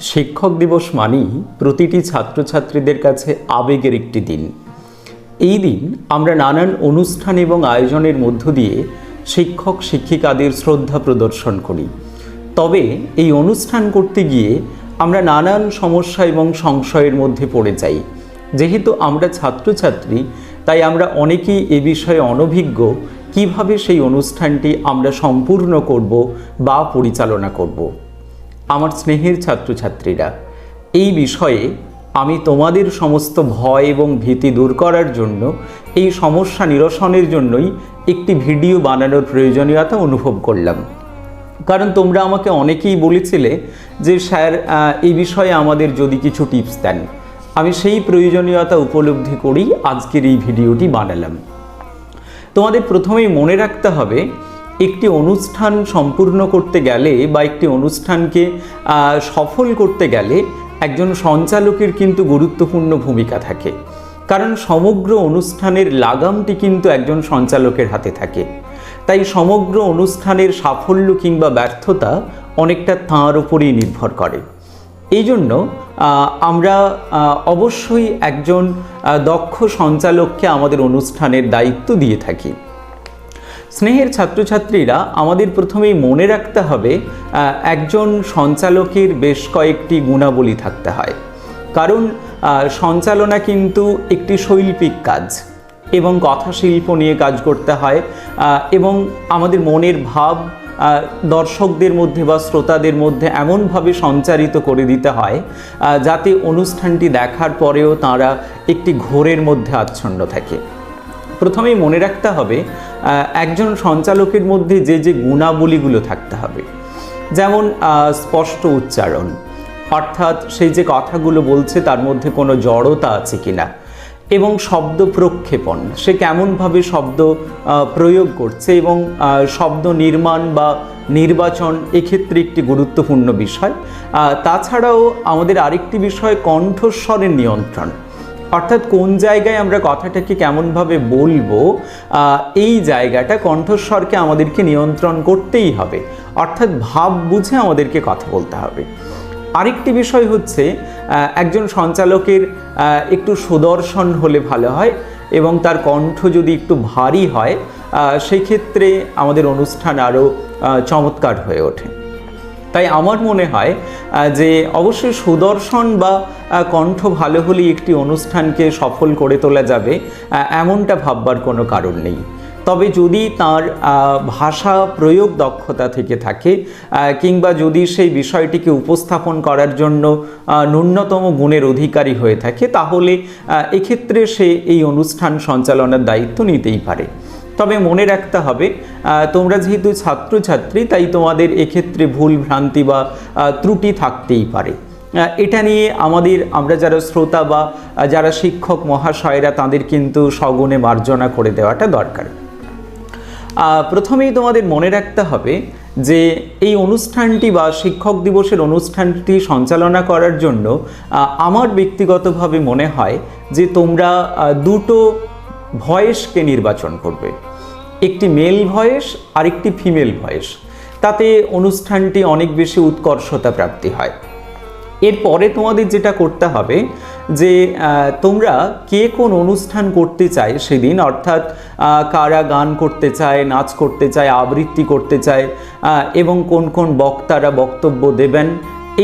শিক্ষক দিবস মানেই প্রতিটি ছাত্রছাত্রীদের কাছে আবেগের একটি দিন। এই দিন আমরা নানান অনুষ্ঠান এবং আয়োজনের মধ্য দিয়ে শিক্ষক, শিক্ষিকাদের শ্রদ্ধা প্রদর্শন করি। তবে এই অনুষ্ঠান করতে গিয়ে আমরা নানান সমস্যা এবং সংশয়ের মধ্যে পড়ে যাই। যেহেতু আমরা ছাত্রছাত্রী তাই আমরা অনেকেই এ বিষয়ে অনভিজ্ঞ। কীভাবে সেই অনুষ্ঠানটি আমরা সম্পূর্ণ করব বা পরিচালনা করব? আমার স্নেহের ছাত্রছাত্রীরা, এই বিষয়ে আমি তোমাদের সমস্ত ভয় এবং ভীতি দূর করার জন্য, এই সমস্যা নিরসনের জন্যই একটি ভিডিও বানানোর প্রয়োজনীয়তা অনুভব করলাম। কারণ তোমরা আমাকে অনেকেই বলেছিলে যে, স্যার এই বিষয়ে আমাদের যদি কিছু টিপস দেন। আমি সেই প্রয়োজনীয়তা উপলব্ধি করেই আজকের এই ভিডিওটি বানালাম। তোমাদের প্রথমেই মনে রাখতে হবে, একটি অনুষ্ঠান সম্পূর্ণ করতে গেলে বা একটি অনুষ্ঠানকে সফল করতে গেলে একজন সঞ্চালকের কিন্তু গুরুত্বপূর্ণ ভূমিকা থাকে। কারণ সমগ্র অনুষ্ঠানের লাগামটি কিন্তু একজন সঞ্চালকের হাতে থাকে। তাই সমগ্র অনুষ্ঠানের সাফল্য কিংবা ব্যর্থতা অনেকটা তাঁর উপরেই নির্ভর করে। এই জন্য আমরা অবশ্যই একজন দক্ষ সঞ্চালককে আমাদের অনুষ্ঠানের দায়িত্ব দিয়ে থাকি। স্নেহের ছাত্রছাত্রীরা আমাদের প্রথমেই মনে রাখতে হবে একজন সঞ্চালকের বেশ কয়েকটি গুণাবলী থাকতে হয়। কারণ সঞ্চালনা কিন্তু একটি শৈল্পিক কাজ এবং কথাশিল্প নিয়ে কাজ করতে হয় এবং আমাদের মনের ভাব দর্শকদের মধ্যে বা শ্রোতাদের মধ্যে এমনভাবে সঞ্চারিত করে দিতে হয় যাতে অনুষ্ঠানটি দেখার পরেও তারা একটি ঘোরের মধ্যে আচ্ছন্ন থাকে। প্রথমেই মনে রাখতে হবে একজন সঞ্চালকের মধ্যে যে যে গুণাবলীগুলো থাকতে হবে। যেমন স্পষ্ট উচ্চারণ, অর্থাৎ সেই যে কথাগুলো বলছে তার মধ্যে কোনো জড়তা আছে কিনা এবং শব্দ প্রক্ষেপণ। সে কেমনভাবে শব্দ প্রয়োগ করছে এবং শব্দ নির্মাণ বা নির্বাচন এক্ষেত্রে একটি গুরুত্বপূর্ণ বিষয়। তাছাড়াও আমাদের আরেকটি বিষয় কণ্ঠস্বরের নিয়ন্ত্রণ। অর্থাৎ কোন জায়গায় আমরা কথাটাকে কেমনভাবে বলব এই জায়গাটা কণ্ঠস্বরকে আমাদেরকে নিয়ন্ত্রণ করতেই হবে। অর্থাৎ ভাব বুঝে আমাদেরকে কথা বলতে হবে। আরেকটি বিষয় হচ্ছে একজন সঞ্চালকের একটু সুদর্শন হলে ভালো হয় এবং তার কণ্ঠ যদি একটু ভারী হয় সেই ক্ষেত্রে আমাদের অনুষ্ঠান আরও চমৎকার হয়ে ওঠে। তাই আমার মনে হয় যে অবশ্যই সুদর্শন বা কণ্ঠ ভালো হলেই একটি অনুষ্ঠানকে সফল করে তোলা যাবে এমনটা ভাববার কোনো কারণ নেই। তবে যদি তার ভাষা প্রয়োগ দক্ষতা থেকে থাকে কিংবা যদি সেই বিষয়টিকে উপস্থাপন করার জন্য ন্যূনতম গুণের অধিকারী হয়ে থাকে, তাহলে এক্ষেত্রে সে এই অনুষ্ঠান সঞ্চালনার দায়িত্ব নিতেই পারে। তবে মনে রাখতে হবে তোমরা যেহেতু ছাত্রছাত্রী, তাই তোমাদের এক্ষেত্রে ভুল ভ্রান্তি বা ত্রুটি থাকতেই পারে। এটা নিয়ে আমাদের, আমরা যারা শ্রোতা বা যারা শিক্ষক, মহাশয়রা, তাদের কিন্তু সগুণে মার্জনা করে দেওয়াটা দরকার। প্রথমেই তোমাদের মনে রাখতে হবে যে এই অনুষ্ঠানটি বা শিক্ষক দিবসের অনুষ্ঠানটি সঞ্চালনা করার জন্য আমার ব্যক্তিগতভাবে মনে হয় যে তোমরা দুটো ভয়েসকে নির্বাচন করবে। একটি মেল ভয়েস আর একটি ফিমেল ভয়েস। তাতে অনুষ্ঠানটি অনেক বেশি উৎকর্ষতা প্রাপ্তি হয়। এরপরে তোমাদের যেটা করতে হবে যে তোমরা কে কোন অনুষ্ঠান করতে চায় সেদিন, অর্থাৎ কারা গান করতে চায়, নাচ করতে চায়, আবৃত্তি করতে চায় এবং কোন কোন বক্তারা বক্তব্য দেবেন,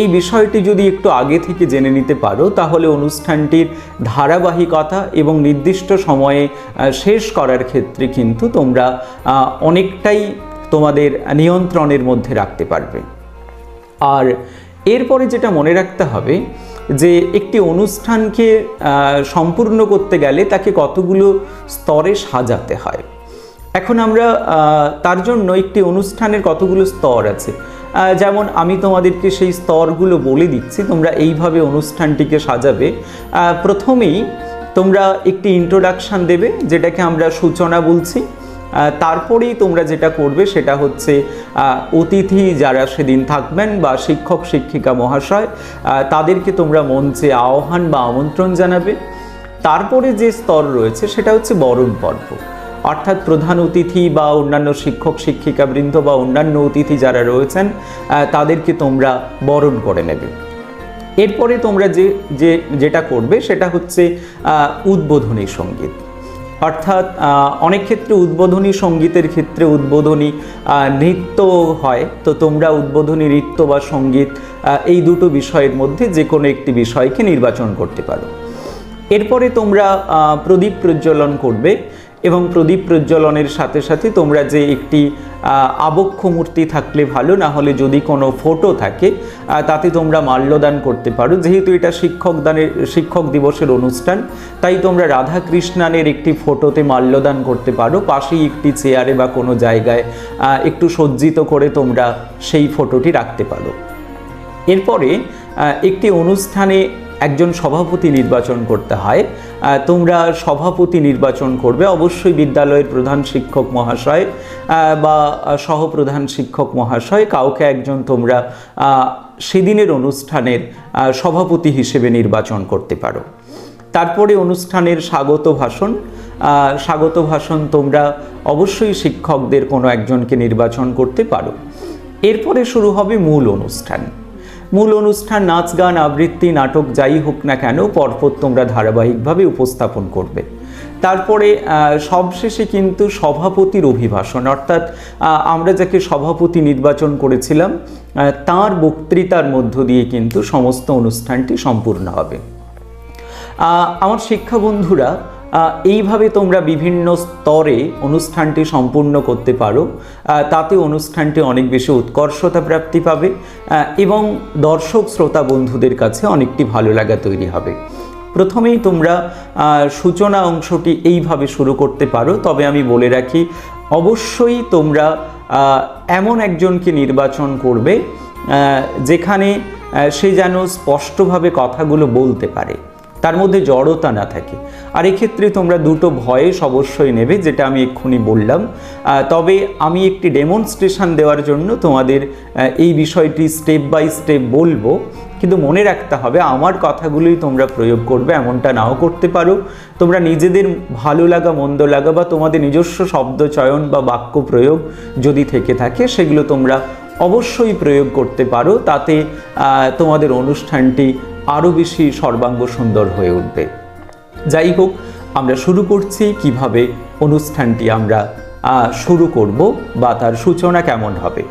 এই বিষয়টি যদি একটু আগে থেকে জেনে নিতে পারো, তাহলে অনুষ্ঠানটির ধারাবাহিকতা এবং নির্দিষ্ট সময়ে শেষ করার ক্ষেত্রে কিন্তু তোমরা অনেকটাই তোমাদের নিয়ন্ত্রণের মধ্যে রাখতে পারবে। আর এরপরে যেটা মনে রাখতে হবে যে একটি অনুষ্ঠানকে সম্পূর্ণ করতে গেলে তাকে কতগুলো স্তরে সাজাতে হয়। এখন আমরা তার জন্য একটি অনুষ্ঠানের কতগুলো স্তর আছে। যেমন আমি তোমাদেরকে সেই স্তরগুলো বলে দিচ্ছি, তোমরা এইভাবে অনুষ্ঠানটিকে সাজাবে। প্রথমেই তোমরা একটি ইন্ট্রোডাকশান দেবে, যেটাকে আমরা সূচনা বলছি। তারপরেই তোমরা যেটা করবে সেটা হচ্ছে অতিথি যারা সেদিন থাকবেন বা শিক্ষক, শিক্ষিকা, মহাশয় তাদেরকে তোমরা মঞ্চে আহ্বান বা আমন্ত্রণ জানাবে। তারপরে যে স্তর রয়েছে সেটা হচ্ছে বরণ পর্ব। অর্থাৎ প্রধান অতিথি বা অন্যান্য শিক্ষক শিক্ষিকাবৃন্দ বা অন্যান্য অতিথি যারা রয়েছেন তাদেরকে তোমরা বরণ করে নেবে। এরপরে তোমরা যে যে, যেটা করবে সেটা হচ্ছে উদ্বোধনী সংগীত। অর্থাৎ অনেক ক্ষেত্রে উদ্বোধনী সঙ্গীতের ক্ষেত্রে উদ্বোধনী নৃত্য হয়। তো তোমরা উদ্বোধনী নৃত্য বা সংগীত এই দুটো বিষয়ের মধ্যে যে কোনো একটি বিষয়কে নির্বাচন করতে পারো। এরপরে তোমরা প্রদীপ প্রজ্বলন করবে। এবং প্রদীপ প্রজ্বলনের সাথে সাথে তোমরা যে একটি আবক্ষ মূর্তি থাকলে ভালো, না হলে যদি কোনো ফটো থাকে তাতে তোমরা মাল্যদান করতে পারো। যেহেতু এটা শিক্ষক দানের, শিক্ষক দিবসের অনুষ্ঠান, তাই তোমরা রাধা কৃষ্ণানের একটি ফটোতে মাল্যদান করতে পারো। পাশেই একটি চেয়ারে বা কোনো জায়গায় একটু সজ্জিত করে তোমরা সেই ফটোটি রাখতে পারো। এরপরে একটি অনুষ্ঠানে একজন সভাপতি নির্বাচন করতে হয়। তোমরা সভাপতি নির্বাচন করবে। অবশ্যই বিদ্যালয়ের প্রধান শিক্ষক মহাশয় বা সহপ্রধান শিক্ষক মহাশয়, কাউকে একজন তোমরা সেদিনের অনুষ্ঠানের সভাপতি হিসেবে নির্বাচন করতে পারো। তারপরে অনুষ্ঠানের স্বাগত ভাষণ স্বাগত ভাষণ তোমরা অবশ্যই শিক্ষকদের কোনো একজনকে নির্বাচন করতে পারো। এরপরে শুরু হবে মূল অনুষ্ঠান। মূল অনুষ্ঠান, নাচ গান, আবৃত্তি, নাটক যাই হোক না কেন, পরপর তোমরা ধারাবাহিকভাবে উপস্থাপন করবে। তারপরে সবশেষে কিন্তু সভাপতির অভিভাষণ, অর্থাৎ আমরা যাকে সভাপতি নির্বাচন করেছিলাম তার বক্তৃতার মধ্য দিয়ে কিন্তু সমস্ত অনুষ্ঠানটি সম্পূর্ণ হবে। আমার শিক্ষা বন্ধুরা এইভাবে তোমরা বিভিন্ন স্তরে অনুষ্ঠানটি সম্পূর্ণ করতে পারো। তাতে অনুষ্ঠানটি অনেক বেশি উৎকর্ষতা প্রাপ্তি পাবে এবং দর্শক, শ্রোতা, বন্ধুদের কাছে অনেকটি ভালো লাগা তৈরি হবে। প্রথমেই তোমরা সূচনা অংশটি এইভাবে শুরু করতে পারো। তবে আমি বলে রাখি, অবশ্যই তোমরা এমন একজনকে নির্বাচন করবে যেখানে সে যেন স্পষ্টভাবে কথাগুলো বলতে পারে। তার মধ্যে জড়তা না থাকে। আর এক্ষেত্রে তোমরা দুটো ভয়েস অবশ্যই নেবে, যেটা আমি এক্ষুনি বললাম। তবে আমি একটি ডেমনস্ট্রেশন দেওয়ার জন্য তোমাদের এই বিষয়টি স্টেপ বাই স্টেপ বলব। কিন্তু মনে রাখতে হবে, আমার কথাগুলোই তোমরা প্রয়োগ করবে, এমনটা নাও করতে পারো। তোমরা নিজেদের ভালো লাগা, মন্দ লাগা বা তোমাদের নিজস্ব শব্দ, চয়ন বা বাক্য প্রয়োগ যদি থেকে থাকে, সেগুলো তোমরা অবশ্যই প্রয়োগ করতে পারো। তাতে তোমাদের অনুষ্ঠানটি আরও বেশি সর্বাঙ্গ সুন্দর হয়ে উঠবে। যাই হোক, আমরা শুরু করছি কীভাবে অনুষ্ঠানটি আমরা শুরু করব বা তার সূচনা কেমন হবে।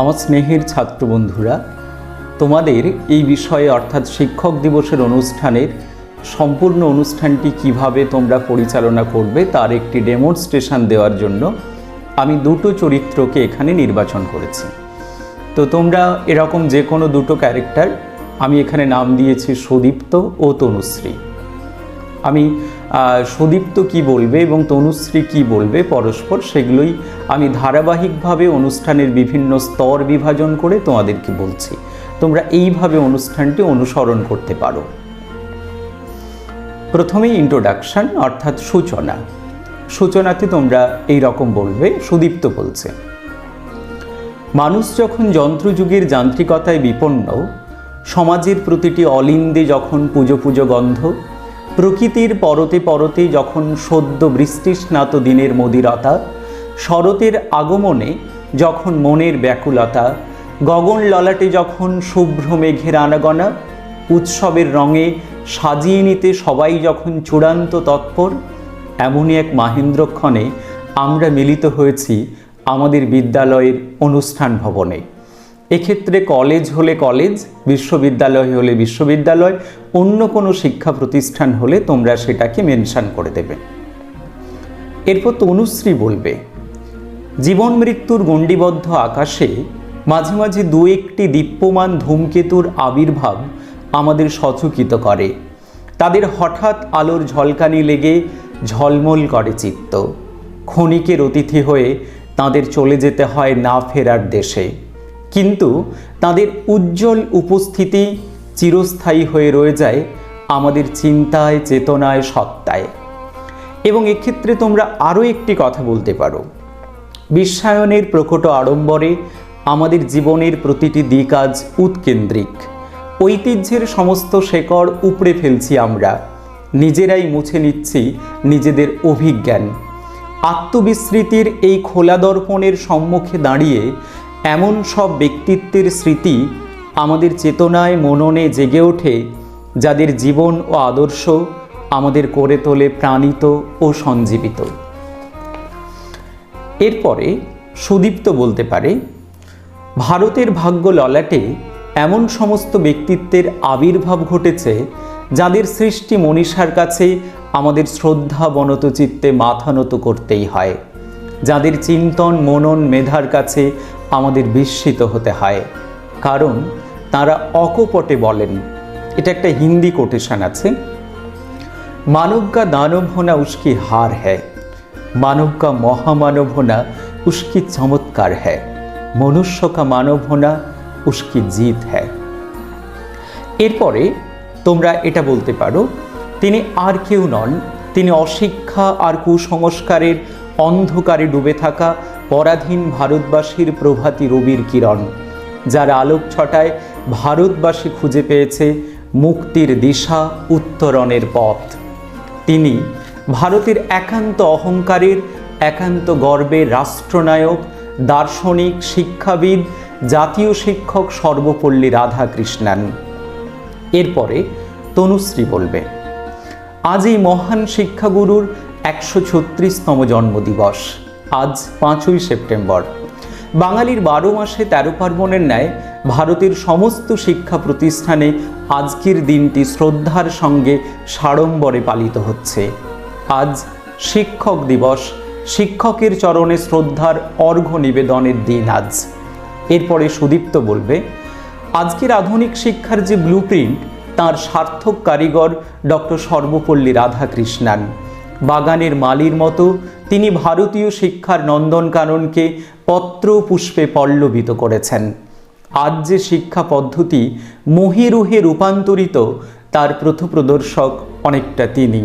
আমার স্নেহের ছাত্র বন্ধুরা, তোমাদের এই বিষয়ে অর্থাৎ শিক্ষক দিবসের অনুষ্ঠানের সম্পূর্ণ অনুষ্ঠানটি কীভাবে তোমরা পরিচালনা করবে তার একটি ডেমনস্ট্রেশন দেওয়ার জন্য আমি দুটো চরিত্রকে এখানে নির্বাচন করেছি। তো তোমরা এরকম যে কোনো দুটো ক্যারেক্টার আমি এখানে নাম দিয়েছি সুদীপ্ত ও তনুশ্রী। আমি সুদীপ্ত কি বলবে এবং তনুশ্রী কি বলবে পরস্পর সেগুলোই আমি ধারাবাহিকভাবে অনুষ্ঠানের বিভিন্ন স্তর বিভাজন করে তোমাদেরকে বলছি। তোমরা এইভাবে অনুষ্ঠানটি অনুসরণ করতে পারো। প্রথমেই ইন্ট্রোডাকশন অর্থাৎ সূচনা। সূচনাতে তোমরা এই রকম বলবে, সুদীপ্ত বলছে, মানুষ যখন যন্ত্রযুগের যান্ত্রিকতায় বিপন্ন সমাজের প্রতিটি অলিন্দে যখন পুজো পুজো গন্ধ, প্রকৃতির পরতে পরতে যখন সদ্য বৃষ্টিস্নাত দিনের মদিরতা, শরতের আগমনে যখন মনের ব্যাকুলতা, গগন ললাটে যখন শুভ্র মেঘের আনাগোনা, উৎসবের রঙে সাজিয়ে নিতে সবাই যখন চূড়ান্ত তৎপর, এমনই এক মাহেন্দ্রক্ষণে আমরা মিলিত হয়েছি আমাদের বিদ্যালয়ের অনুষ্ঠান ভবনে। এক্ষেত্রে কলেজ হলে কলেজ বিশ্ববিদ্যালয় হলে বিশ্ববিদ্যালয়, অন্য কোনো শিক্ষা প্রতিষ্ঠান হলে তোমরা সেটাকে মেনশন করে দেবে। এরপর তনুশ্রী বলবে, জীবন মৃত্যুর গণ্ডিবদ্ধ আকাশে মাঝে মাঝে দু একটি দীপ্যমান ধূমকেতুর আবির্ভাব আমাদের সচকিত করে। তাদের হঠাৎ আলোর ঝলকানি লেগে ঝলমল করে চিত্ত। ক্ষণিকের অতিথি হয়ে তাদের চলে যেতে হয় না ফেরার দেশে। কিন্তু তাদের উজ্জ্বল উপস্থিতি চিরস্থায়ী হয়ে রয়ে যায় আমাদের চিন্তায়, চেতনায়, সত্তায়। এবং এক্ষেত্রে তোমরা আরও একটি কথা বলতে পারো। বিশ্বায়নের প্রকট আড়ম্বরে আমাদের জীবনের প্রতিটি দিক আজ উৎকেন্দ্রিক। ঐতিহ্যের সমস্ত শেকড় উপড়ে ফেলছি আমরা। নিজেরাই মুছে নিচ্ছি নিজেদের অভিজ্ঞান। আত্মবিস্মৃতির এই খোলা দর্পণের সম্মুখে দাঁড়িয়ে এমন সব ব্যক্তিত্বের স্মৃতি আমাদের চেতনায় মননে জেগে ওঠে, যাদের জীবন ও আদর্শ আমাদের করে তোলে প্রাণিত ও সঞ্জীবিত। এরপরে সুদীপ্ত বলতে পারে, ভারতের ভাগ্য ললাটে এমন সমস্ত ব্যক্তিত্বের আবির্ভাব ঘটেছে, যাদের সৃষ্টি মনীষার কাছে আমাদের শ্রদ্ধা বনত চিত্তে মাথা নত করতেই হয়, যাদের চিন্তন মনন মেধার কাছে আমাদের বিস্মিত হতে হয়। কারণ তারা অকপটে বলেন, এটা একটা হিন্দি কোটেশন আছে মানব কা দানব হোনা উস্কি হার হ্যায় মানব কা মহামানব হোনা উস্কি চমৎকার হ্যায় মনুষ্য কা মানব হোনা উস্কি জিত হ্যায়। এরপরে তোমরা এটা বলতে পারো, তিনি আর কেউ নন, তিনি অশিক্ষা আর কুসংস্কারের অন্ধকারে ডুবে থাকা পরাধীন ভারতবাসীর প্রভাতী রবির কিরণ, যার আলোক ছটায় ভারতবাসী খুঁজে পেয়েছে মুক্তির দিশা, উত্তরণের পথ। তিনি ভারতের একান্ত অহংকারের, একান্ত গর্বের রাষ্ট্রনায়ক, দার্শনিক, শিক্ষাবিদ, জাতীয় শিক্ষক সর্বপল্লী রাধাকৃষ্ণান। এরপরে তনুশ্রী বলবে, আজ এই মহান শিক্ষাগুরুর একশো ছত্রিশতম জন্মদিবস। আজ পাঁচই সেপ্টেম্বর। বাঙালির বারো মাসে তেরো পার্বণের ন্যায় ভারতের সমস্ত শিক্ষা প্রতিষ্ঠানে আজকের দিনটি শ্রদ্ধার সঙ্গে সাড়ম্বরে পালিত হচ্ছে। আজ শিক্ষক দিবস, শিক্ষকের চরণে শ্রদ্ধার অর্ঘ্য নিবেদনের দিন আজ। এরপরে সুদীপ্ত বলবে, আজকের আধুনিক শিক্ষার যে ব্লুপ্রিন্ট তার সার্থক কারিগর ডক্টর সর্বপল্লী রাধাকৃষ্ণান। বাগানের মালির মতো, তিনি ভারতীয় শিক্ষার নন্দনকাননকে পত্র পুষ্পে পল্লবিত করেছেন। আজ যে শিক্ষা পদ্ধতি মহিরুহে রূপান্তরিত, তার প্রথপ্রদর্শক অনেকটা তিনি।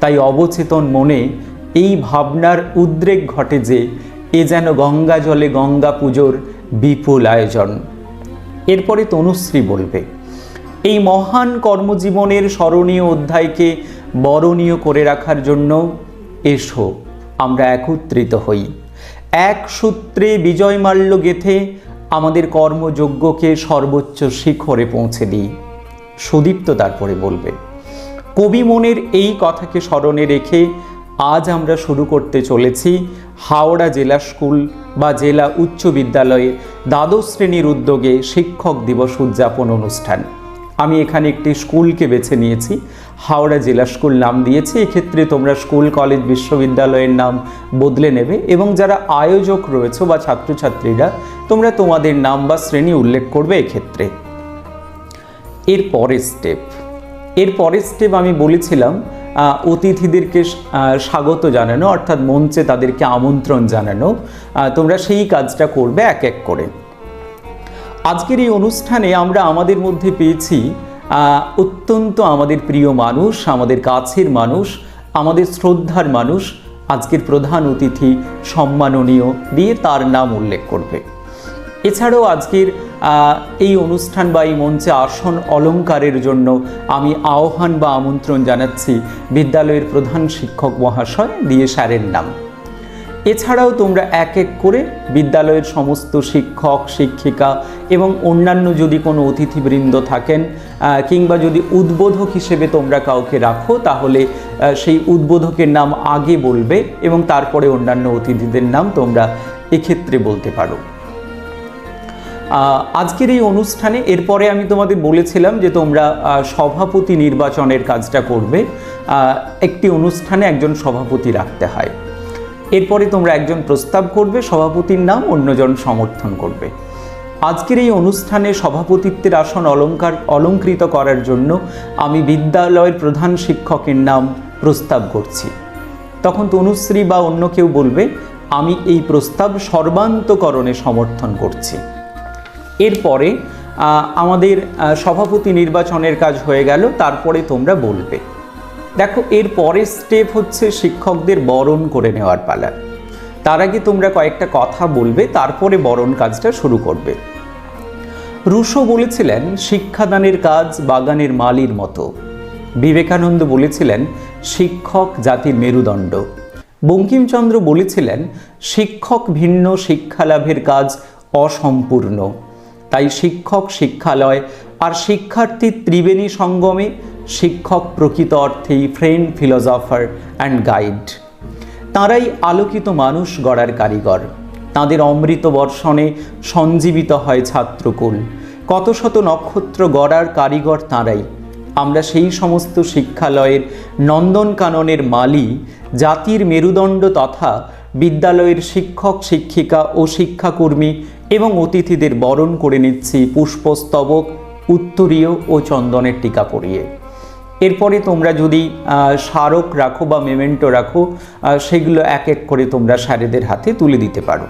তাই অবচেতন মনে এই ভাবনার উদ্রেক ঘটে যে, এ যেন গঙ্গা জলে গঙ্গা পুজোর বিপুল আয়োজন। এরপরে তনুশ্রী বলবে, এই মহান কর্মজীবনের স্মরণীয় অধ্যায়কে বরণীয় করে রাখার জন্য এসো, আমরা একত্রিত হই। এক সূত্রে বিজয় মাল্য গেথে আমাদের কর্মযজ্ঞকে সর্বোচ্চ শিখরে পৌঁছে দিই। সুদীপ্ত তারপরে বলবে, কবি মনের এই কথাকে স্মরণে রেখে আজ আমরা শুরু করতে চলেছি হাওড়া জেলা স্কুল বা জেলা উচ্চ বিদ্যালয়ে দ্বাদশ শ্রেণির উদ্যোগে শিক্ষক দিবস উদযাপন অনুষ্ঠান। আমি এখানে একটি স্কুলকে বেছে নিয়েছি হাওড়া জেলা স্কুল নাম দিয়েছে। এক্ষেত্রে তোমরা স্কুল, কলেজ, বিশ্ববিদ্যালয়ের নাম বদলে নেবে এবং যারা আয়োজক রয়েছে বা ছাত্রছাত্রীরা, তোমরা তোমাদের নাম বা শ্রেণি উল্লেখ করবে এক্ষেত্রে। এর পরের স্টেপ এর পরের স্টেপ আমি বলেছিলাম অতিথিদেরকে স্বাগত জানানো, অর্থাৎ মঞ্চে তাদেরকে আমন্ত্রণ জানানো। তোমরা সেই কাজটা করবে এক এক করে। আজকের এই অনুষ্ঠানে আমরা আমাদের মধ্যে পেয়েছি অত্যন্ত আমাদের প্রিয় মানুষ, আমাদের কাছের মানুষ, আমাদের শ্রদ্ধার মানুষ, আজকের প্রধান অতিথি সম্মাননীয় দিয়ে তার নাম উল্লেখ করবে। এছাড়াও আজকের এই অনুষ্ঠান বা এই মঞ্চে আসন অলংকারের জন্য আমি আহ্বান বা আমন্ত্রণ জানাচ্ছি বিদ্যালয়ের প্রধান শিক্ষক মহাশয় দিয়ে স্যারের নাম। এছাড়াও তোমরা এক এক করে বিদ্যালয়ের সমস্ত শিক্ষক, শিক্ষিকা এবং অন্যান্য যদি কোনো অতিথিবৃন্দ থাকেন কিংবা যদি উদ্বোধক হিসেবে তোমরা কাউকে রাখো, তাহলে সেই উদ্বোধকের নাম আগে বলবে এবং তারপরে অন্যান্য অতিথিদের নাম তোমরা এক্ষেত্রে বলতে পারো। আজকের এই অনুষ্ঠানে এরপরে আমি তোমাদের বলেছিলাম যে তোমরা সভাপতি নির্বাচনের কাজটা করবে। একটি অনুষ্ঠানে একজন সভাপতি রাখতে হয়। এরপরে তোমরা একজন প্রস্তাব করবে, সভাপতির নাম, অন্যজন সমর্থন করবে। আজকের এই অনুষ্ঠানে সভাপতিত্বের আসন অলংকার অলঙ্কৃত করার জন্য আমি বিদ্যালয়ের প্রধান শিক্ষকের নাম প্রস্তাব করছি। তখন তনুশ্রী বা অন্য কেউ বলবে, আমি এই প্রস্তাব সর্বান্তকরণে সমর্থন করছি। এরপরে আমাদের সভাপতি নির্বাচনের কাজ হয়ে গেল, তারপরে তোমরা বলবে। দেখো, এর পরের স্টেপ হচ্ছে শিক্ষকদের বরণ করে নেওয়ার পালা। তার আগে তোমরা কয়েকটা কথা বলবে, তারপরে বরণ কাজটা শুরু করবে। রুশো বলেছিলেন, শিক্ষাদানের কাজ বাগানের মালির মতো। বিবেকানন্দ বলেছিলেন, শিক্ষক জাতির মেরুদণ্ড। বঙ্কিমচন্দ্র বলেছিলেন, শিক্ষক ভিন্ন, শিক্ষালাভের কাজ অসম্পূর্ণ। তাই শিক্ষক শিক্ষালয় আর শিক্ষার্থী ত্রিবেণী সঙ্গমে শিক্ষক প্রকৃত অর্থেই ফ্রেন্ড ফিলোজফার অ্যান্ড গাইড তাঁরাই আলোকিত মানুষ গড়ার কারিগর। তাঁদের অমৃত বর্ষণে সঞ্জীবিত হয় ছাত্রকুল। কত শত নক্ষত্র গড়ার কারিগর তাঁরাই। আমরা সেই সমস্ত শিক্ষালয়ের নন্দনকাননের মালি, জাতির মেরুদণ্ড তথা বিদ্যালয়ের শিক্ষক, শিক্ষিকা ও শিক্ষাকর্মী এবং অতিথিদের বরণ করে নিচ্ছি পুষ্পস্তবক, উত্তরীয় ও চন্দনের টিকা পরিয়ে। এরপরে তোমরা যদি স্মারক রাখো বা মেমেন্টো রাখো সেগুলো এক এক করে তোমরা স্যারেদের হাতে তুলে দিতে পারো।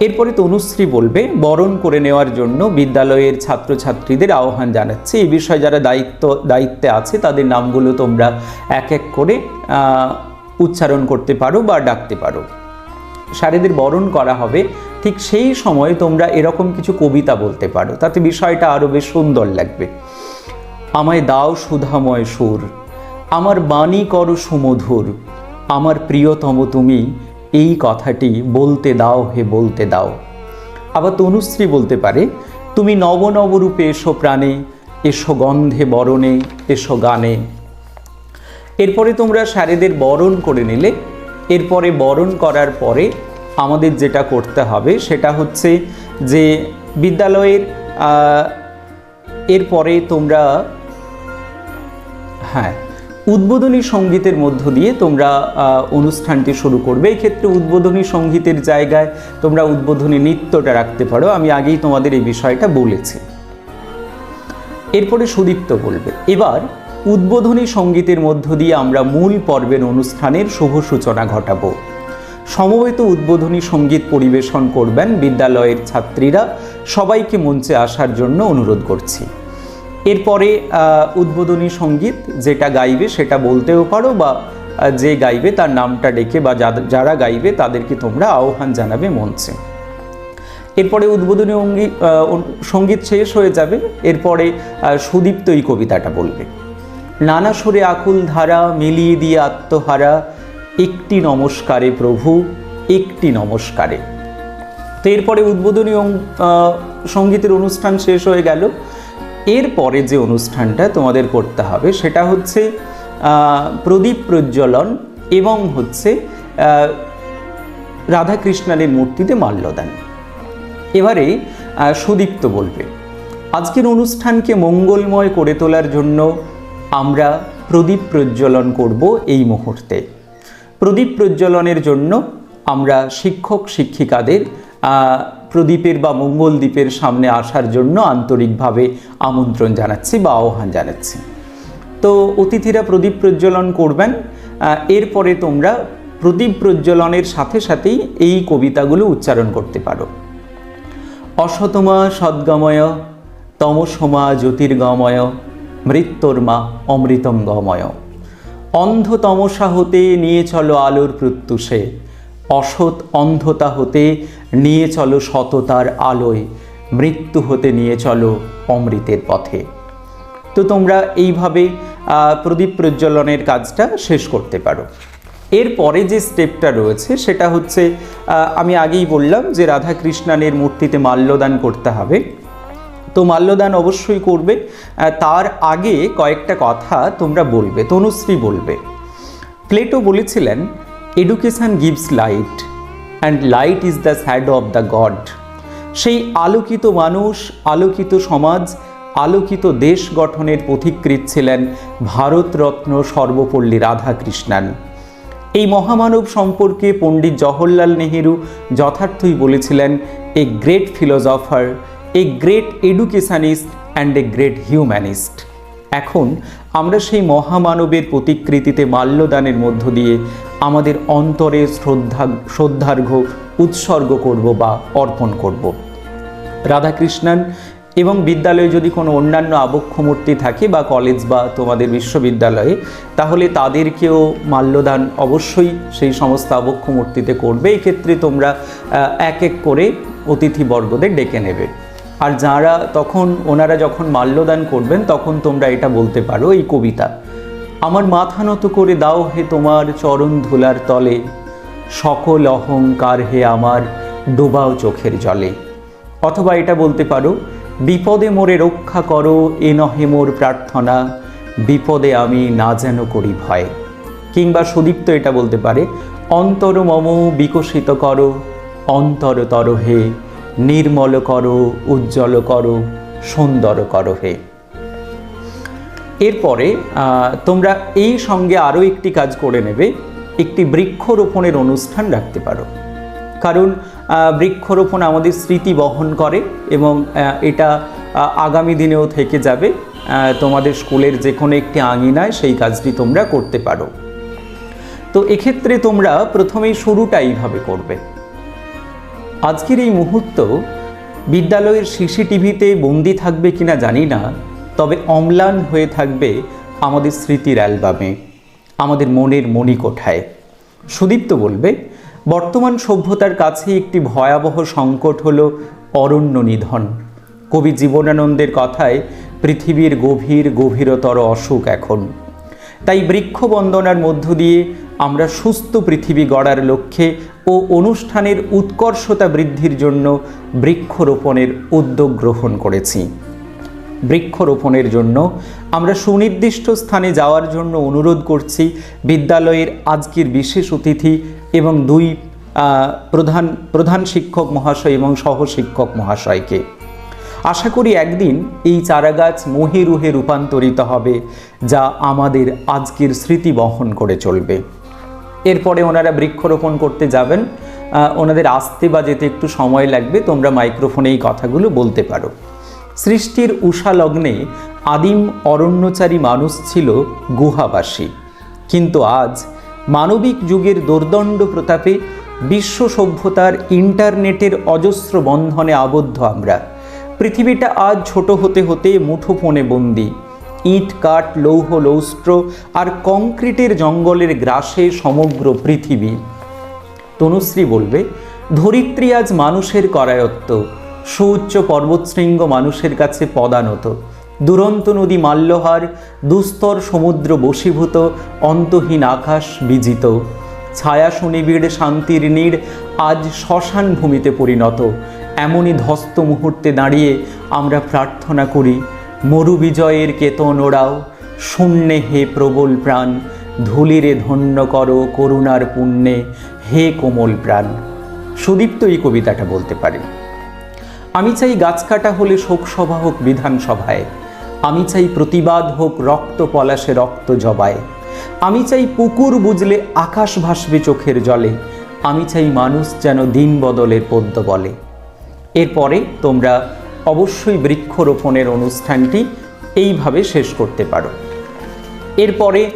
এরপরে তনুশ্রী বলবে, বরণ করে নেওয়ার জন্য বিদ্যালয়ের ছাত্রছাত্রীদের আহ্বান জানাচ্ছে। এই বিষয়ে যারা দায়িত্ব, দায়িত্বে আছে, তাদের নামগুলো তোমরা এক এক করে উচ্চারণ করতে পারো বা ডাকতে পারো। স্যারেদের বরণ করা হবে, ঠিক সেই সময় তোমরা এরকম কিছু কবিতা বলতে পারো। তাতে বিষয়টা আরও বেশ সুন্দর লাগবে। আমায় দাও সুধাময় সুর। আমার বাণী করো সুমধুর। আমার প্রিয়তম তুমি এই কথাটি বলতে দাও হে বলতে দাও। আবার তনুশ্রী বলতে পারে, তুমি নব নব রূপে এসো প্রাণে, এসো গন্ধে বরণে, এসো গানে। এরপরে তোমরা স্যারেদের বরণ করে নিলে, এরপরে বরণ করার পরে আমাদের যেটা করতে হবে সেটা হচ্ছে যে বিদ্যালয়ের এরপরে তোমরা হ্যাঁ উদ্বোধনী সঙ্গীতের মধ্য দিয়ে তোমরা অনুষ্ঠানটি শুরু করবে। এই ক্ষেত্রে উদ্বোধনী সঙ্গীতের জায়গায় তোমরা উদ্বোধনী নৃত্যটা রাখতে পারো। আমি আগেই তোমাদের এই বিষয়টা বলেছি। এরপরে সুদীপ্ত বলবে, এবার উদ্বোধনী সঙ্গীতের মধ্য দিয়ে আমরা মূল পর্বের অনুষ্ঠানের শুভ সূচনা ঘটাবো। সমবেত উদ্বোধনী সংগীত পরিবেশন করবেন বিদ্যালয়ের ছাত্রীরা। সবাইকে মঞ্চে আসার জন্য অনুরোধ করছি। এরপরে উদ্বোধনী সংগীত যেটা গাইবে সেটা বলতেও পারো বা যে গাইবে তার নামটা ডেকে বা যারা গাইবে তাদেরকে তোমরা আহ্বান জানাবে মঞ্চে। এরপরে উদ্বোধনী অঙ্গি- সংগীত শেষ হয়ে যাবে। এরপরে সুদীপ্ত এই কবিতাটা বলবে। নানা সুরে আকুল ধারা মিলিয়ে দিয়ে আত্মহারা, একটি নমস্কারে প্রভু, একটি নমস্কারে। তো এরপরে উদ্বোধনী সঙ্গীতের অনুষ্ঠান শেষ হয়ে গেল। এরপরে যে অনুষ্ঠানটা তোমাদের করতে হবে সেটা হচ্ছে প্রদীপ প্রজ্বলন এবং হচ্ছে রাধাকৃষ্ণানের মূর্তিতে মাল্যদান। এবারে সুদীপ্ত বলবে, আজকের অনুষ্ঠানকে মঙ্গলময় করে তোলার জন্য আমরা প্রদীপ প্রজ্বলন করব এই মুহূর্তে। প্রদীপ প্রজ্বলনের জন্য আমরা শিক্ষক শিক্ষিকাদের প্রদীপের বা মঙ্গল দ্বীপের সামনে আসার জন্য আন্তরিকভাবে আমন্ত্রণ জানাচ্ছি বা আহ্বান জানাচ্ছি। তো অতিথিরা প্রদীপ প্রজ্বলন করবেন এরপরে তোমরা প্রদীপ প্রজ্বলনের সাথে সাথেই এই কবিতাগুলো উচ্চারণ করতে পারো। অসতমা সদ্গময়, তমসমা জ্যোতির্গময়, মৃত্যুর্মা অমৃতম গময় অন্ধ তমসা হতে নিয়ে চলো আলোর প্রত্যুষে অসৎ অন্ধতা হতে নিয়ে চলো সততার আলোয়। মৃত্যু হতে নিয়ে চলো অমৃতের পথে। তো তোমরা এইভাবে প্রদীপ প্রজ্বলনের কাজটা শেষ করতে পারো। এরপরে যে স্টেপটা রয়েছে সেটা হচ্ছে আমি আগেই বললাম যে রাধা কৃষ্ণানের মূর্তিতে মাল্যদান করতে হবে। তো মাল্যদান অবশ্যই করবে। তার আগে কয়েকটা কথা তোমরা বলবে, তনুশ্রী বলবে। প্লেটো বলেছিলেন education gives light and light is the shadow of the god সেই আলোকিত মানুষ, আলোকিত সমাজ, আলোকিত দেশ গঠনের পথিকৃৎ ছিলেন ভারতরত্ন সর্বপল্লী রাধাকৃষ্ণান। এই মহামানব সম্পর্কে পণ্ডিত জওহরলাল নেহেরু যথার্থই বলেছিলেন a great philosopher a great educationist and a great humanist এখন আমরা সেই মহামানবের প্রতিকৃতিতে মাল্যদানের মধ্য দিয়ে আমাদের অন্তরে শ্রদ্ধা, শ্রদ্ধার্ঘ উৎসর্গ করব বা অর্পণ করব। রাধাকৃষ্ণন এবং বিদ্যালয়ে যদি কোনো অন্যান্য আবক্ষ মূর্তি থাকে বা কলেজ বা তোমাদের বিশ্ববিদ্যালয়ে, তাহলে তাদেরকেও মাল্যদান অবশ্যই সেই সমস্ত আবক্ষ মূর্তিতে করবে। এক্ষেত্রে তোমরা এক এক করে অতিথিবর্গদের ডেকে নেবে। আর যারা তখন ওনারা যখন মাল্যদান করবেন, তখন তোমরা এটা বলতে পারো, এই কবিতা, আমার মাথা নত করে দাও হে তোমার চরণ ধুলার তলে, সকল অহংকার হে আমার ডোবাও চোখের জলে। অথবা এটা বলতে পারো, বিপদে মোরে রক্ষা করো, এ নহে মোর প্রার্থনা, বিপদে আমি না যেন করি ভয়। কিংবা সুদীপ্ত এটা বলতে পারে, অন্তর মম বিকশিত করো অন্তর তর হে নির্মল করো, উজ্জ্বল করো, সুন্দর করো হে। এরপরে তোমরা এই সঙ্গে আরও একটি কাজ করে নেবে, একটি বৃক্ষরোপণের অনুষ্ঠান রাখতে পারো। কারণ বৃক্ষরোপণ আমাদের স্মৃতি বহন করে এবং এটা আগামী দিনেও থেকে যাবে। তোমাদের স্কুলের যে কোনো একটি আঙিনায় সেই কাজটি তোমরা করতে পারো। তো এক্ষেত্রে তোমরা প্রথমেই শুরুটা এইভাবে করবে। আজকের এই মুহূর্ত বিদ্যালয়ের সিসিটিভিতে বন্দি থাকবে কিনা জানি না, তবে অম্লান হয়ে থাকবে আমাদের স্মৃতির অ্যালবামে, আমাদের মনের মণিকোঠায়। সুদীপ্ত বলবে, বর্তমান সভ্যতার কাছে একটি ভয়াবহ সংকট হল অরণ্য নিধন। কবি জীবনানন্দের কথায়, পৃথিবীর গভীর গভীরতর অসুখ এখন। তাই বৃক্ষ বন্দনার মধ্য দিয়ে আমরা সুস্থ পৃথিবী গড়ার লক্ষ্যে ও অনুষ্ঠানের উৎকর্ষতা বৃদ্ধির জন্য বৃক্ষরোপণের উদ্যোগ গ্রহণ করেছি। বৃক্ষরোপণের জন্য আমরা সুনির্দিষ্ট স্থানে যাওয়ার জন্য অনুরোধ করছি বিদ্যালয়ের আজকের বিশেষ অতিথি এবং দুই প্রধান প্রধান শিক্ষক মহাশয় এবং সহশিক্ষক মহাশয়কে। আশা করি একদিন এই চারাগাছ মহিরুহে রূপান্তরিত হবে, যা আমাদের আজকের স্মৃতি বহন করে চলবে। এরপরে ওনারা বৃক্ষরোপণ করতে যাবেন। ওনাদের আসতে বা যেতে একটু সময় লাগবে, তোমরা মাইক্রোফোনে এই কথাগুলো বলতে পারো। সৃষ্টির উষা লগ্নে আদিম অরণ্যচারী মানুষ ছিল গুহাবাসী। কিন্তু আজ মানবিক যুগের দোর্দণ্ড প্রতাপে বিশ্ব সভ্যতার ইন্টারনেটের অজস্র বন্ধনে আবদ্ধ আমরা। পৃথিবীটা আজ ছোট হতে হতে মুঠোফোনে বন্দি। ইট, কাঠ, লৌহ লৌস্ট্র আর কংক্রিটের জঙ্গলের গ্রাসে সমগ্র পৃথিবী। তনুশ্রী বলবে, ধরিত্রী আজ মানুষের করায়ত্ত। সুউচ্চ পর্বতশৃঙ্গ মানুষের কাছে পদানত। দুরন্ত নদী মাল্যহার, দুস্তর সমুদ্র বশীভূত, অন্তহীন আকাশ বিজিত। ছায়া সুনিবিড় শান্তির নীড় আজ শ্মশান ভূমিতে পরিণত। এমনই ধস্ত মুহূর্তে দাঁড়িয়ে আমরা প্রার্থনা করি মরু বিজয়ের কেতন ওড়াও। শূন্যে হে প্রবল প্রাণ, ধুলিরে ধন্য করো করুণার পুণ্যে হে কোমল প্রাণ। সুদীপ্ত এই কবিতাটা বলতে পারে, আমি চাই গাছ কাটা হলে শোকসভা হোক বিধানসভায়। আমি চাই প্রতিবাদ হোক রক্ত পলাশে রক্ত জবায়। আমি চাই পুকুর বুঝলে আকাশ ভাসবে চোখের জলে। আমি চাই মানুষ যেন দিন বদলের পদ্য বলে। এরপরে তোমরা অবশ্যই বৃক্ষরোপণের অনুষ্ঠানটি এইভাবে শেষ করতে পারো। এরপরে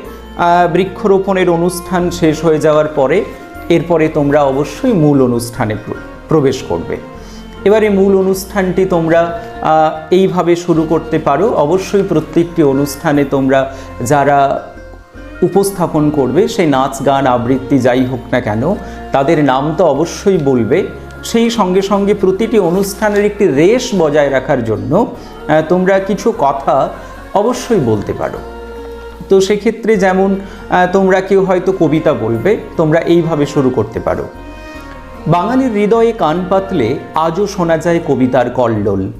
বৃক্ষরোপণের অনুষ্ঠান শেষ হয়ে যাওয়ার পরে, এরপরে তোমরা অবশ্যই মূল অনুষ্ঠানে প্র- প্রবেশ করবে। এবারে মূল অনুষ্ঠানটি তোমরা এইভাবে শুরু করতে পারো। অবশ্যই প্রত্যেকটি অনুষ্ঠানে তোমরা যারা উপস্থাপন করবে, সেই নাচ, গান, আবৃত্তি যাই হোক না কেন, তাদের নাম তো অবশ্যই বলবে। সেই সঙ্গে সঙ্গে প্রতিটি অনুষ্ঠানের একটি রেশ বজায় রাখার জন্য তোমরা কিছু কথা অবশ্যই বলতে পারো। তো সেক্ষেত্রে যেমন তোমরা কেউ হয়তো কবিতা বলবে, তোমরা এইভাবে শুরু করতে পারো। বাঙালির হৃদয়ে কান পাতলে আজও শোনা যায় কবিতার কল্লোল,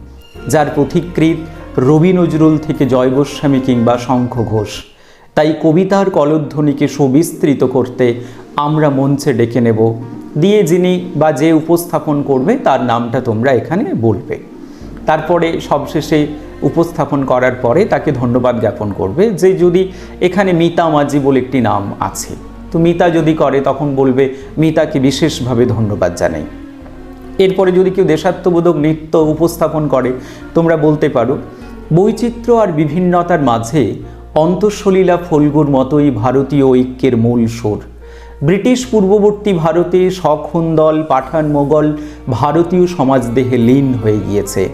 যার পথিকৃত রবি নজরুল থেকে জয় গোস্বামী কিংবা শঙ্খ ঘোষ। তাই কবিতার কলধ্বনিকে সুবিস্তৃত করতে আমরা মঞ্চে ডেকে নেব। দিয়ে যিনি বা যে উপস্থাপন করবে, তার নামটা তোমরা এখানে বলবে। তারপরে সবশেষে উপস্থাপন করার পরে তাকে ধন্যবাদ জ্ঞাপন করবে যে যদি এখানে মিতা মাঝি বলে একটি নাম আছে। তো মিতা যদি করে, তখন বলবে, মিতাকে বিশেষভাবে ধন্যবাদ জানাই। এরপরে যদি কেউ দেশাত্মবোধক নৃত্য উপস্থাপন করে, তোমরা বলতে পারো, বৈচিত্র্য আর বিভিন্নতার মাঝে অন্তঃসলীলা ফল্গুর মতোই ভারতীয় ঐক্যের মূল সুর। ব্রিটিশ পূর্ববর্তী ভারতে সখুন্দল পাঠান মোগল, ভারতীয় সমাজদেহে লীন হয়ে গিয়েছে।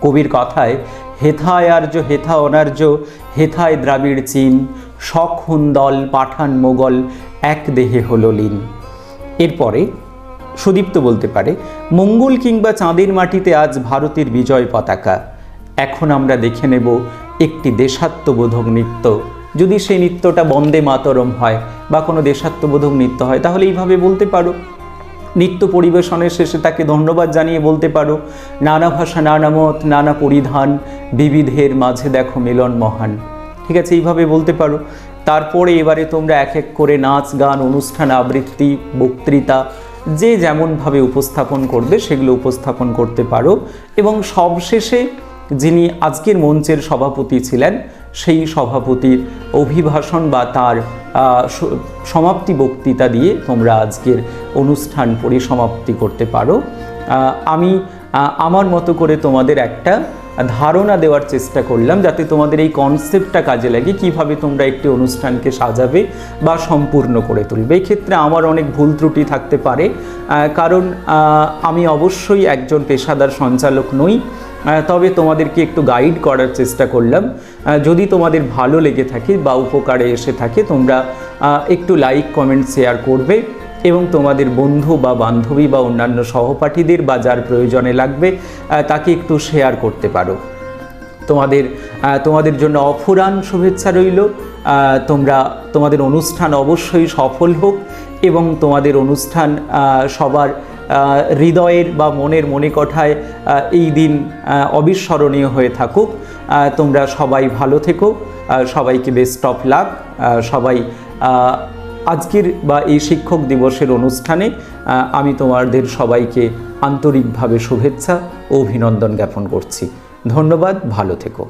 কবির কথায়, হেথায় আর্য, হেথা অনার্য, হেথায় দ্রাবিড় চীন সখুন্দল পাঠান মোগল এক দেহে হল লীন। এরপরে সুদীপ্ত বলতে পারে, মঙ্গল কিংবা চাঁদের মাটিতে আজ ভারতের বিজয় পতাকা। এখন আমরা দেখে নেব একটি দেশাত্মবোধক নৃত্য। যদি সেই নৃত্যটা বন্দে মাতরম হয় বা কোনো দেশাত্মবোধক নৃত্য হয়, তাহলে এইভাবে বলতে পারো। নৃত্য পরিবেশনের শেষে তাকে ধন্যবাদ জানিয়ে বলতে পারো, নানা ভাষা, নানা মত, নানা পরিধান, বিবিধের মাঝে দেখো মিলন মহান। ঠিক আছে, এইভাবে বলতে পারো। তারপরে এবারে তোমরা এক এক করে নাচ, গান, অনুষ্ঠান, আবৃত্তি, বক্তৃতা, যে যেমনভাবে উপস্থাপন করবে সেগুলো উপস্থাপন করতে পারো। এবং সবশেষে যিনি আজকের মঞ্চের সভাপতি ছিলেন সেই সভাপতির অভিভাষণ বা তার সমাপ্তি বক্তৃতা দিয়ে তোমরা আজকের অনুষ্ঠান পরিসমাপ্তি করতে পারো। আমি আমার মতো করে তোমাদের একটা ধারণা দেওয়ার চেষ্টা করলাম যাতে তোমাদের এই কনসেপ্টটা কাজে লাগে, কীভাবে তোমরা একটি অনুষ্ঠানকে সাজাবে বা সম্পূর্ণ করে তুলবে। এই ক্ষেত্রে আমার অনেক ভুল ত্রুটি থাকতে পারে কারণ আমি অবশ্যই একজন পেশাদার সঞ্চালক নই। তবে তোমাদেরকে একটু গাইড করার চেষ্টা করলাম। যদি তোমাদের ভালো লেগে থাকে বা উপকারে এসে থাকে, তোমরা একটু লাইক কমেন্ট শেয়ার করবে এবং তোমাদের বন্ধু বা বান্ধবী বা অন্যান্য সহপাঠীদের বা যার প্রয়োজনে লাগবে তাকে একটু শেয়ার করতে পারো। তোমাদের তোমাদের জন্য অফুরান শুভেচ্ছা রইল। তোমরা, তোমাদের অনুষ্ঠান অবশ্যই সফল হোক এবং তোমাদের অনুষ্ঠান সবার হৃদয়ের বা মনের মনে কথায় আহ, এই দিন অবিস্মরণীয় হয়ে থাকুক। তোমরা সবাই ভালো থেকো। সবাইকে বেস্ট অফ লাক সবাই আজকের বা এই শিক্ষক দিবসের অনুষ্ঠানে আমি তোমাদের সবাইকে আন্তরিকভাবে শুভেচ্ছা ও অভিনন্দন জ্ঞাপন করছি। ধন্যবাদ ভালো থেকো।